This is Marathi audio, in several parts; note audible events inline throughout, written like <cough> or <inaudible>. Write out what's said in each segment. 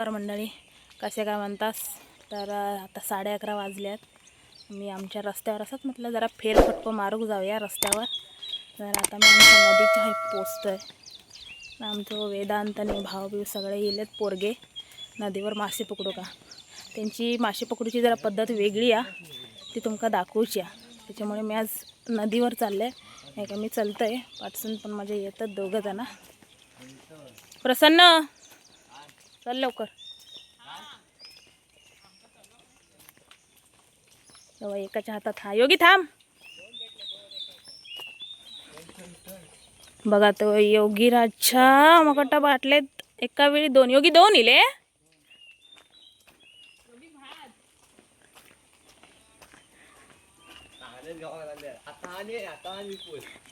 तर मंडळी कसे काय म्हणतास? तर आता साडे अकरा वाजल्यात मी आमच्या रस्त्यावर असंच म्हटलं जरा फेरफटको मारू जाऊया रस्त्यावर. तर आता मी आमच्या नदीच्या हे पोचतो आहे आमचं वेदांत आणि भाव सगळे येलेत पोरगे. नदीवर मासे पकडू का? त्यांची मासे पकडूची जरा पद्धत वेगळी आहे ती तुमका दाखवूची आहे त्याच्यामुळे मी आज नदीवर चालले. आहे नाही का मी चालतं आहे पाठसून पण माझ्या येतात दोघं जणं. प्रसन्न! चल लवकर. एकाच्या हातात हा. योगी थांब. बघा तो योगी राजच्या मगटा बाटलेत एका वेळी दोन. योगी दोन इले.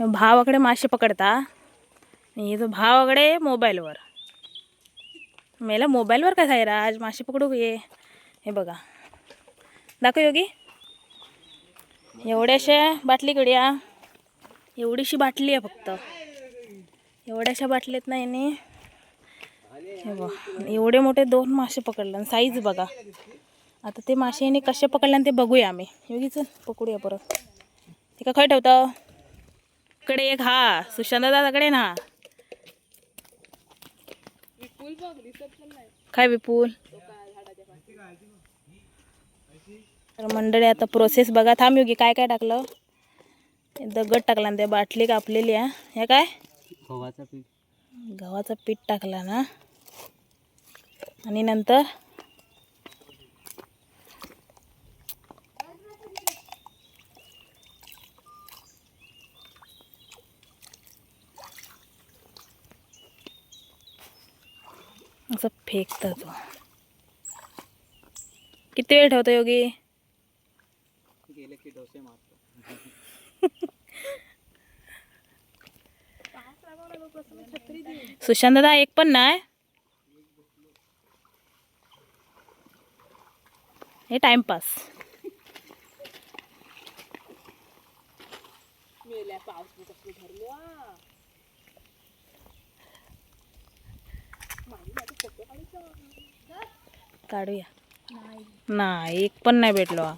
भावाकडे मासे पकडता. आणि हे जो भावाकडे मोबाईलवर. मेला मोबाईलवर काय आहे राज मासे पकडू ये. हे बघा. दाखव योगी. एवढ्याशा बाटली कड्या एवढीशी बाटली आहे फक्त. एवढ्याशा बाटलीत नाही नी. हे बघा. एवढे मोठे दोन मासे पकडले. साईज बघा. आता ते मासे यांनी कसे पकडले आणि ते बघूया आम्ही. योगीच पकडूया परत. ते का खय ठेवतं? इकडे एक हा. सुशांत दादाकडे ना. काय विपुल? तर मंडळी आता प्रोसेस बघा. थांब योगी काय काय टाकलं? दगड टाकला आणि त्या बाटली कापलेली आहे. हे काय? गव्हाचा पीठ. गव्हाचं पीठ टाकला ना. आणि नंतर? फेकता तो. किती वेळ ठेवतो योगी? गेले की डोसे मारतो. सुशांत दादा एक पण नाही. हे टाइमपास काढूया. नाही. एक पण नाही भेटलो हा.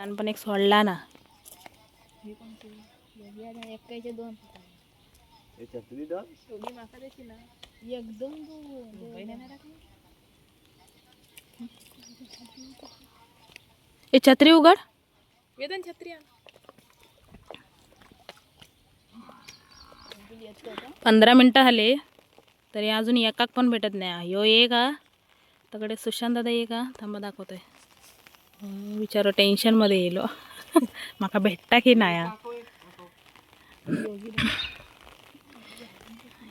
पण एक सोडला ना. दोन हे चटणी ए छत्री उघड. वेदन छत्री पंधरा मिनटं झाले. तरी अजून एकाक पण भेटत नाही. ह्यो ये का तकडे सुशांत दादा ये का थांबा दाखवतोय. हम्म, विचारो टेन्शनमध्ये येलो <laughs> माका भेटता की नाही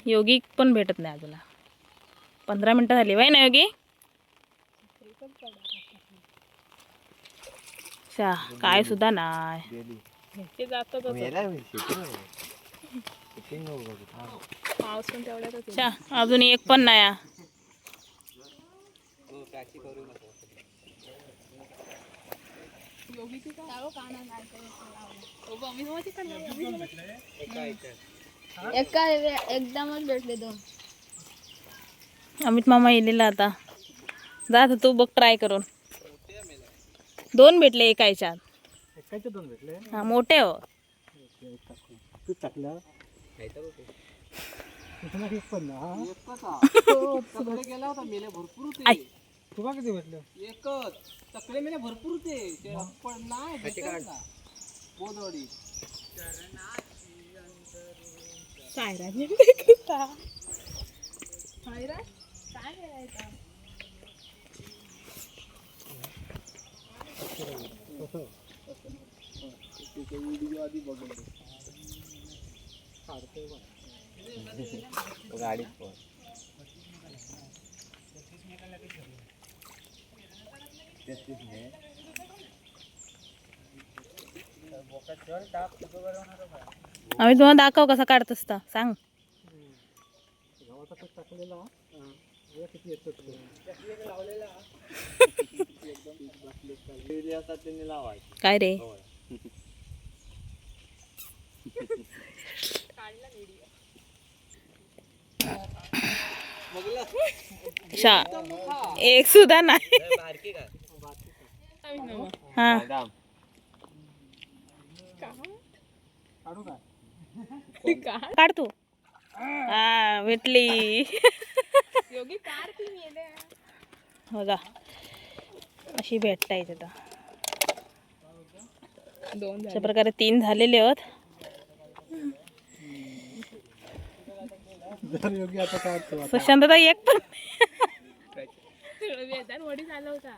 योगी पण भेटत नाही अजून पंधरा मिनटं झाली वय ना योगी? चा काय सुद्धा नाही. चा अजून एक पण नाही एकदमच भेटले दोन. अमित मामा येलेला आता. जा आता तू बघ ट्राय करून. दोन भेटले एका ह्याच्यात एकाचे दोन भेटले? हा मोठे हो. गेला होता मेले भरपूर होते तुला किती भेटले एकच तकडे मेले भरपूर होते ते पण नाही भेटत गाडीत पण. आम्ही तुम्हाला दाखव कसा काढत असता सांग. गव्हाचा पीठ <laughs> टाकलेला बघा किती येतो तो. असतात त्यांनी लावायचे काय रे शा एक सुद्धा नाही. हा. काढ तू. हा भेटली. हो जा. बघा अशी भेटता येते दोन अशा प्रकारे तीन झालेले आहेत. जर योग्य आता आता. सुशांतता एक पण वेदार वडी झाला होता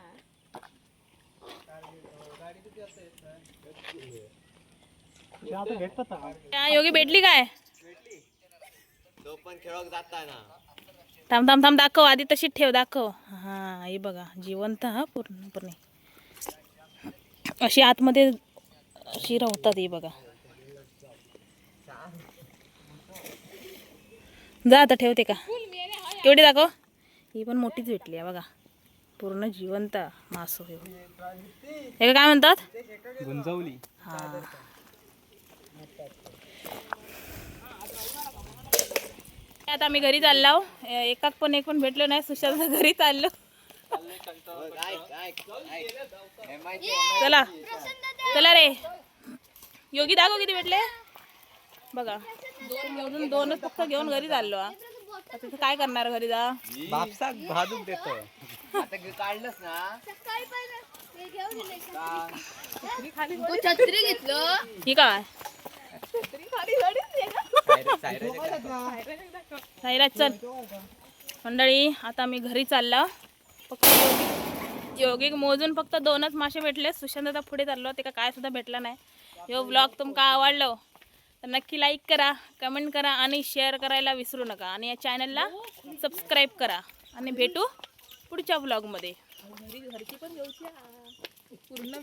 ते आता भेटतात हा. त्या योगी भेटली काय थांब थांब थांब दाखव आधी तशीच ठेव दाखव. हा हे बघा जिवंत हा पूर्णपणे अशी आतमध्ये अशी राहतात ही बघा. जा आता ठेवते का? केवढी दाखव. ही पण मोठीच भेटली आहे बघा. पूर्ण जिवंत मासो हे हे काय म्हणतात? गुंजवली. हा. आता आम्ही घरी चाललो एकात पण एक पण भेटलो नाही सुशांत घरी चाललो. चला. चला रे. योगी दाखव किती भेटले. बघा. दोन अजून दोनच फक्त घेऊन घरी चाललो हा. आता तिथं काय करणार घरी जा? बापसाक भाजूक देतो. काढलंस ना? तू छत्री घेतलं? ही काय? साईराज चल. मंडळी आता मी घरी चालला. फक्त योगिक योगिक मोजून फक्त दोनच मासे भेटले सुशांत आता पुढे चाललो. ते काय सुद्धा भेटला नाही. यो ब्लॉग तुमका आवडलो? तर नक्की लाईक करा कमेंट करा आणि शेअर करायला विसरू नका. आणि या चॅनलला सबस्क्राईब करा. आणि भेटू पुढच्या ब्लॉगमध्ये घरची पण पूर्ण